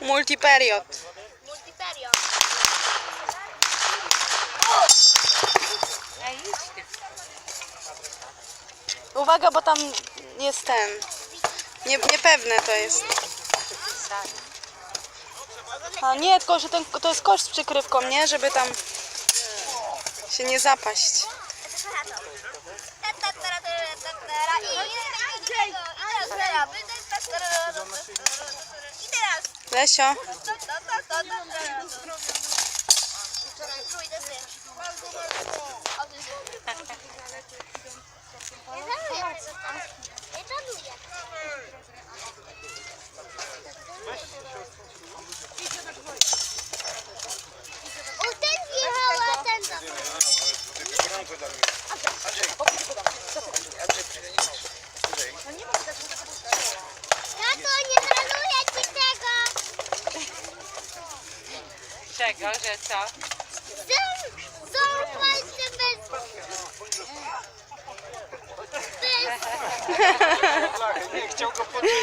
Multiperiod. Multiperio. Ej, idźcie. Uwaga, bo tam jest ten. Nie, niepewne to jest. A nie, tylko że ten, to jest kosz z przykrywką, nie? Żeby tam się nie zapaść. I Lesio, Nie Czego, że co? Są palce. Bez... Nie chciał go podnieść.